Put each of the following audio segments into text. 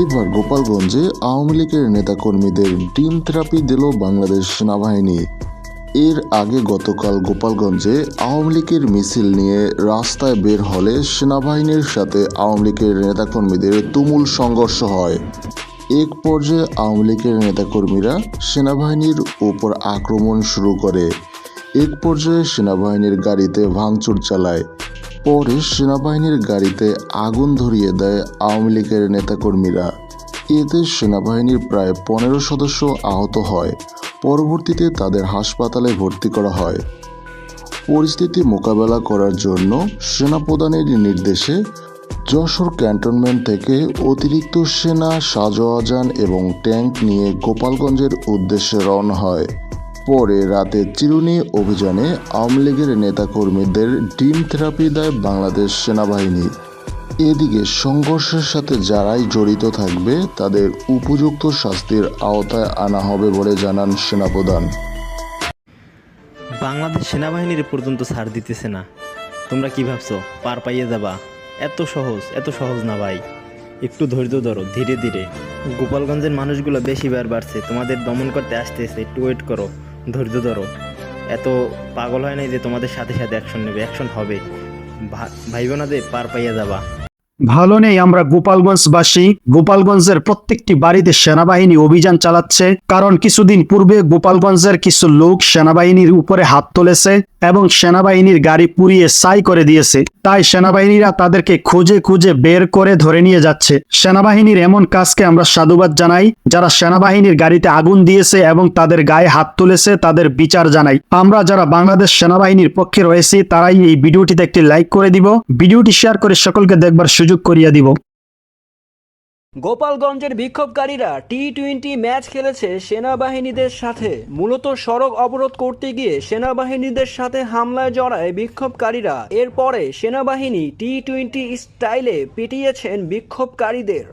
এবার গোপালগঞ্জে আওয়ামী লীগের নেতাকর্মীদের ডিম থেরাপি দিল বাংলাদেশ সেনাবাহিনী। এর আগে গতকাল গোপালগঞ্জে আওয়ামী লীগের মিছিল নিয়ে রাস্তায় বের হলে সেনাবাহিনীর সাথে আওয়ামী লীগের নেতাকর্মীদের তুমুল সংঘর্ষ হয়। এক পর্যায়ে আওয়ামী লীগের নেতাকর্মীরা সেনাবাহিনীর উপর আক্রমণ শুরু করে। এক পর্যায়ে সেনাবাহিনীর গাড়িতে ভাঙচুর চালায়। পরে সেনাবাহিনীর গাড়িতে আগুন ধরিয়ে দেয় আওয়ামী লীগের নেতাকর্মীরা। এতে সেনাবাহিনীর প্রায় পনেরো সদস্য আহত হয়। পরবর্তীতে তাদের হাসপাতালে ভর্তি করা হয়। পরিস্থিতি মোকাবেলা করার জন্য সেনাপ্রধানের নির্দেশে যশোর ক্যান্টনমেন্ট থেকে অতিরিক্ত সেনা সাজোয়াজান এবং ট্যাঙ্ক নিয়ে গোপালগঞ্জের উদ্দেশ্যে রওনা হয়। পরে রাতে চিরুনি অভিযানে আওয়ামী লীগের নেতাকর্মীদের ডিম থেরাপি দেয় বাংলাদেশ সেনাবাহিনী। এদিকে সংঘর্ষের সাথে যারাই জড়িত থাকবে, তাদের উপযুক্ত শাস্তির আওতায় আনা হবে বলে জানান সেনাপ্রধান। বাংলাদেশ সেনাবাহিনীর পর্যন্ত ছাড় দিতেছে না। তোমরা কি ভাবছ? পার পাইয়ে যাবা? এত সহজ এত সহজ না ভাই। একটু ধৈর্য ধরো, ধীরে ধীরে। গোপালগঞ্জের মানুষগুলো বেশি বার বাড়ছে, তোমাদের দমন করতে আসতেছে, একটু ওয়েট করো। ধৈর্য ধরো। এত পাগল হয় নাই যে তোমাদের সাথে সাথে অ্যাকশন নেবে। অ্যাকশন হবে। ভা- বোনাদের না যে পার পাইয়া যাবা। ভালো নেই, আমরা গোপালগঞ্জবাসী। গোপালগঞ্জের প্রত্যেকটি বাড়িতে সেনাবাহিনী অভিযান চালাচ্ছে, কারণ কিছুদিন পূর্বে গোপালগঞ্জের কিছু লোক সেনাবাহিনীর উপরে হাত তুলেছে এবং সেনাবাহিনীর গাড়ি পুড়িয়ে সাই করে দিয়েছে। তাই সেনাবাহিনীরা তাদেরকে খুঁজে খুঁজে বের করে ধরে নিয়ে যাচ্ছে। সেনাবাহিনীর এমন কাজকে আমরা সাধুবাদ জানাই, যারা সেনাবাহিনীর গাড়িতে আগুন দিয়েছে এবং তাদের গায়ে হাত তুলেছে, তাদের বিচার জানাই। আমরা যারা বাংলাদেশ সেনাবাহিনীর পক্ষে রয়েছি, তারাই এই ভিডিওটিতে একটি লাইক করে দিব। ভিডিওটি শেয়ার করে সকলকে দেখবার সুযোগ করিয়া দিব। গোপালগঞ্জের বিক্ষোভকারীরা টি টোয়েন্টি ম্যাচ খেলেছে সেনাবাহিনীদের সাথে। মূলত সড়ক অবরোধ করতে গিয়ে সেনাবাহিনীদের সাথে হামলায় জড়ায় বিক্ষোভকারীরা। এরপরে সেনাবাহিনী টি টোয়েন্টি স্টাইলে পিটিয়েছেন বিক্ষোভকারীদের।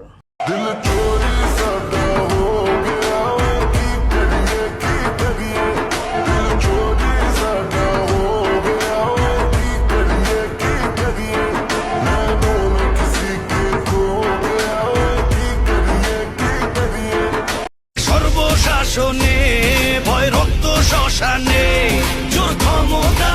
শাসনে ভয় রক্ত শ্মশানে জোর ক্ষমতা